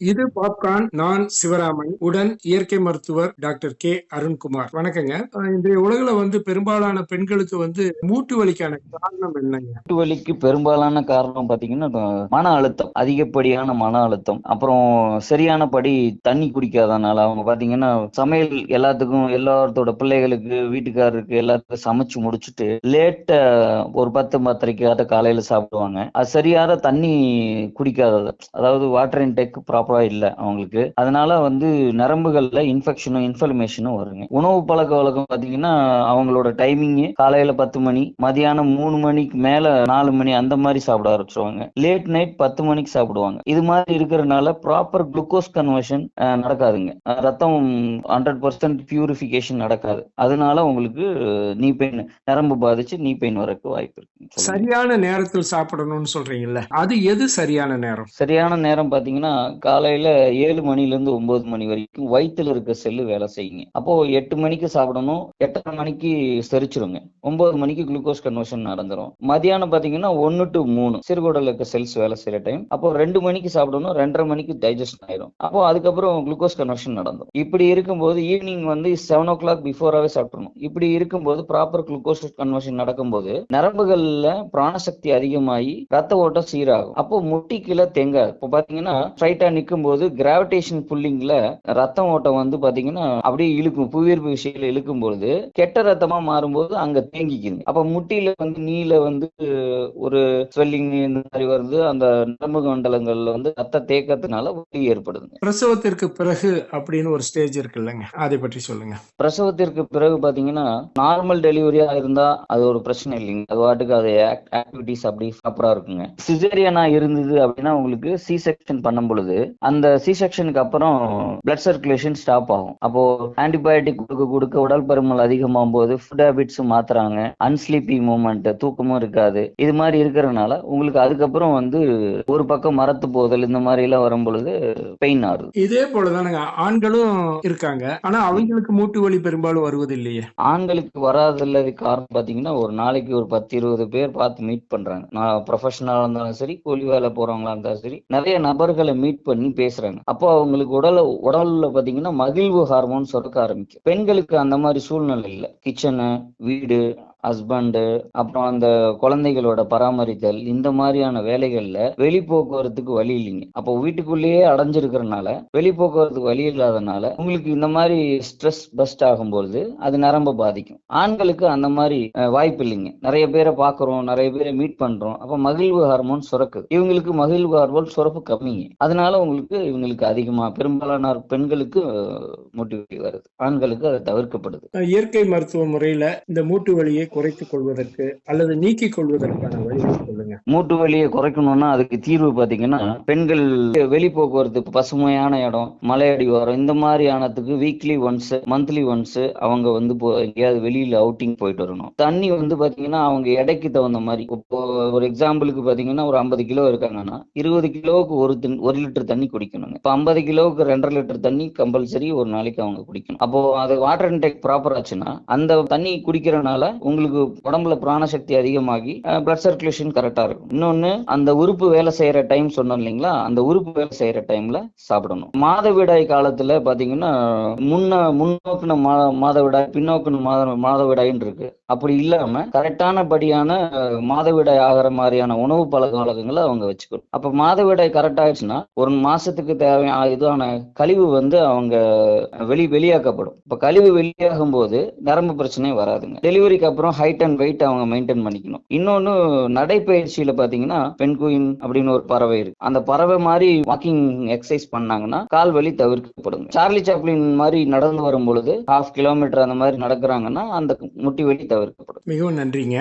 இது பாப்கார்ன் நான் சிவராமன் உடன் இயற்கை மருத்துவர் டாக்டர் கே. அருண்குமார். வணக்கங்க. இன்றைய உலகில் வந்து பெரும்பாலான பெண்களுக்கு வந்து மூட்டு வலிக்கான காரணம் என்னங்க? மூட்டு வலிக்கு பெரும்பாலான காரணம் பாத்தீங்கன்னா மன அழுத்தம் அதிகப்படியான மன அழுத்தம் அப்புறம் சரியான படி தண்ணி குடிக்காதனால அவங்க பாத்தீங்கன்னா சமையல் எல்லாத்துக்கும் எல்லாத்தோட பிள்ளைகளுக்கு வீட்டுக்காரருக்கு எல்லாத்துக்கும் சமைச்சு முடிச்சுட்டு லேட்ட ஒரு பத்து பத்தரைக்காத காலையில சாப்பிடுவாங்க. அது சரியான தண்ணி குடிக்காதது. அதாவது வாட்டர் இன்டேக் ப்ராப்ளம் இல்ல அவங்களுக்கு. அதனால வந்து நரம்புகள்ல இன்ஃபெக்ஷனும் இன்ஃபர்மேஷனும் வருங்க. உணவு பழக்க வழக்கம் பாத்தீங்கன்னா அவங்களோட டைமிங் காலையில பத்து மணி மதியானம் மூணு மணிக்கு மேல நாலு மணி அந்த மாதிரி சாப்பிட ஆரம்பிச்சிருவாங்க. லேட் நைட் பத்து மணிக்கு சாப்பிடுவாங்க. இது மாதிரி இருக்கிறதுனால ப்ராப்பர் குளுக்கோஸ் கன்வர்ஷன் நடக்காதுங்க. ரத்தம் ஹண்ட்ரட் பர்சன்ட் பியூரிஃபிகேஷன் நடக்காது. அதனால உங்களுக்கு நீ பெயின் நரம்பு பாதிச்சு நீ பெயின் வரக்கு வாய்ப்பு இருக்கு. சரியான நேரத்தில் சாப்பிடணும்னு சொல்றீங்கல்ல. அது எது சரியான நேரம்? சரியான நேரம் பாத்தீங்கன்னா காலையில ஏழு மணிலேருந்து ஒன்பது மணி வரைக்கும் வயிற்றுல இருக்க செல்லு வேலை செய்யுங்க. அப்போ எட்டு மணிக்கு சாப்பிடணும் எட்டரை மணிக்கு செரிச்சிருங்க. ஒன்பது மணிக்கு குளுக்கோஸ் கன்வர்ஷன் நடந்துரும். மதியானம் பாத்தீங்கன்னா ஒன்னு டு மூணு சிறுகுடல் இருக்க செல்ஸ் வேலை செய்யற டைம் அப்போ ரெண்டு மணிக்கு சாப்பிடணும் ரெண்டரை மணிக்கு டைஜஸ்ட் ஆயிரும். அப்போ அதுக்கப்புறம் குளுக்கோஸ் கன்வர்ஷன் நடந்தோம் இப்படி இருக்கும்போது ஈவினிங் வந்து செவன் ஓ கிளாக் பிஃபோராகவே சாப்பிடணும் இப்படி இருக்கும்போது ப்ராப்பர் குளுக்கோஸ் கன்வர்ஷன் நடக்கும்போது நரம்புகள்ல பிராணசக்தி அதிகமாகி ரத்த ஓட்டம் சீராகும். அப்போ முட்டி கீழே தேங்காது இப்போ பாத்தீங்கன்னா ஸ்ட்ரைட்டா நிற்கும் போது கிராவிடேஷன் புல்லிங்ல ரத்தம் ஓட்டம் வந்து பாத்தீங்கன்னா அப்படியே இழுக்கும் புவியீர்ப்பு விஷயத்துல இழுக்கும் பொழுது கெட்ட ரத்தமா மாறும்போது அங்க தேங்கிக்குது. அப்ப முட்டியில வந்து நீல வந்து ஒரு ஸ்வெல்லிங் இந்த மாதிரி வருது. அந்த நரம்பு மண்டலங்கள்ல வந்து ரத்த தேக்கத்தினால வலி ஏற்படுதுங்க பிரசவத்திற்கு பிறகு அப்படின்னு ஒரு ஸ்டேஜ் இருக்குல்லங்க அதை பற்றி சொல்லுங்க. பிரசவத்திற்கு பிறகு பாத்தீங்கன்னா நார்மல் டெலிவரியா இருந்தா அது ஒரு பிரச்சனை இல்லைங்க. அது வாட்டுக்கு அது ஆக்டிவிட்டிஸ் அப்படி ப்ராப்பரா இருக்குங்க. சிசேரியனா இருந்தது அப்படின்னா உங்களுக்கு சி செக்ஷன் பண்ணும் பொழுது அந்த சி செக்ஷனுக்கு அப்புறம் பிளட் சர்க்குலேஷன் ஸ்டாப் ஆகும். அப்போ ஆன்டிபயோட்டிக் கொடுக்க கொடுக்க உடல் பருமன் அதிகமாகும் போது ஃபுட் ஹேபிட்ஸ் மாத்துறாங்க. அன்ஸ்லீப்பி மூமெண்ட் தூக்கமும் இருக்காது. இது மாதிரி இருக்கிறதுனால உங்களுக்கு அதுக்கப்புறம் வந்து ஒரு பக்கம் மரத்து போதல் இந்த மாதிரி எல்லாம் வரும் பொழுது பெயின் ஆகுது இதே போலதானுங்க. ஆண்களும் இருக்காங்க. ஆனா அவங்களுக்கு மூட்டு வலி பெரும்பாலும் வருவது இல்லையே ஆண்களுக்கு வராதல்ல காரணம் பாத்தீங்கன்னா ஒரு நாளைக்கு ஒரு பத்து இருபது பேர் பார்த்து மீட் பண்றாங்க. நான் ப்ரொஃபஷனலா இருந்தாலும் சரி கூலி வேலை போறவங்களா இருந்தாலும் சரி நிறைய நபர்களை மீட் பண்ணி பேசுறாங்க. அப்போ அவங்களுக்கு உடல உடல்ல பாத்தீங்கன்னா மகிழ்வு ஹார்மோன் சுரக்க ஆரம்பிக்கும். பெண்களுக்கு அந்த மாதிரி சூழ்நிலை இல்லை. கிச்சனு வீடு ஹஸ்பண்டு அப்புறம் அந்த குழந்தைகளோட பராமரித்தல் இந்த மாதிரியான வேலைகள்ல வெளி போக்குவரத்துக்கு வழி இல்லைங்க. அப்போ வீட்டுக்குள்ளேயே அடைஞ்சிருக்கிறனால வெளி போக்குவரத்துக்கு வழி இல்லாதனால உங்களுக்கு இந்த மாதிரி ஸ்ட்ரெஸ் பஸ்ட் ஆகும்போது அது நரம்ப பாதிக்கும். ஆண்களுக்கு அந்த மாதிரி வாய்ப்பு இல்லைங்க. நிறைய பேரை பார்க்குறோம் நிறைய பேரை மீட் பண்றோம். அப்போ மகிழ்வு ஹார்மோன் சுரக்கு இவங்களுக்கு மகிழ்வு ஹார்மோன் சுரப்பு கம்மிங்க. அதனால உங்களுக்கு இவங்களுக்கு அதிகமா பெரும்பாலான பெண்களுக்கு மூட்டு வலி வருது. ஆண்களுக்கு அது தவிர்க்கப்படுது. இயற்கை மருத்துவ முறையில இந்த மூட்டு வலியை குறைத்துக் கொள்வதற்கு அல்லது நீக்கிக் கொள்வதற்கான வழிகள் சொல்லுங்க. மூட்டு வலியை குறைக்கணும்னா அதுக்கு தீர்வு பாத்தீங்கன்னா பெண்கள் வெளி போக்குவரத்து பசுமையான இடம் மலை அடிவாரம் இந்த மாதிரியானதுக்கு வீக்லி ஒன்ஸ் மந்த்லி ஒன்ஸ் அவங்க வந்து போ- எங்கேயாவது வெளியில அவுட்டிங் போயிட்டு வரணும். தண்ணி வந்து பாத்தீங்கன்னா அவங்க எடைக்கு தகுந்த மாதிரி இப்போ ஒரு எக்ஸாம்பிளுக்கு பார்த்தீங்கன்னா ஒரு ஐம்பது கிலோ இருக்காங்கன்னா இருபது கிலோவுக்கு ஒரு தின்- ஒரு லிட்டர் தண்ணி குடிக்கணுங்க. இப்போ ஐம்பது கிலோவுக்கு ரெண்டரை லிட்டர் தண்ணி கம்பல்சரி ஒரு நாளைக்கு அவங்க குடிக்கணும். அப்போ அது வாட்டர் இன்டேக் ப்ராப்பர் ஆச்சுன்னா அந்த தண்ணி குடிக்கிறனால உங்களுக்கு உடம்புல பிராணசக்தி அதிகமாகி பிளட் சர்க்குலேஷன் கரெக்டாக இருக்கும். இன்னொன்று அந்த உறுப்பு வேலை செய்யற டைம் சொன்னோம் இல்லைங்களா அந்த உறுப்பு வேலை செய்யற டைம்ல சாப்பிடணும். மாதவிடாய் காலத்துல பாத்தீங்கன்னா முன்ன முன்னோக்கின மா மாதவிடாய் பின்னோக்கின மாத மாதவிடாயின்னு இருக்கு. அப்படி இல்லாம கரெக்டான படியான மாதவிடாய் ஆகிற மாதிரியான உணவு பழக்க வழக்கங்களை அவங்க வச்சுக்கணும். அப்ப மாதவிடாய் கரெக்ட் ஆயிடுச்சுன்னா ஒரு மாசத்துக்கு தேவையான இதான கழிவு வந்து அவங்க வெளி வெளியாக்கப்படும். இப்ப கழிவு வெளியாகும் போது நரம்பு பிரச்சனை வராதுங்க. டெலிவரிக்கு அப்புறம் ஹைட் அண்ட் வெயிட் அவங்க மெயின்டைன் பண்ணிக்கணும். இன்னொன்னு நடைப்பயிற்சியில பாத்தீங்கன்னா பென்குயின் அப்படின்னு ஒரு பறவை இருக்கு. அந்த பறவை மாதிரி வாக்கிங் எக்ஸசைஸ் பண்ணாங்கன்னா கால் வலி தவிர்க்கப்படும் சார்லி சாப்ளின் மாதிரி நடந்து வரும் பொழுது ஹாஃப் கிலோமீட்டர் அந்த மாதிரி நடக்கிறாங்கன்னா அந்த முட்டி வலி தவிர்க்கப்படும் மிகவும் நன்றிங்க.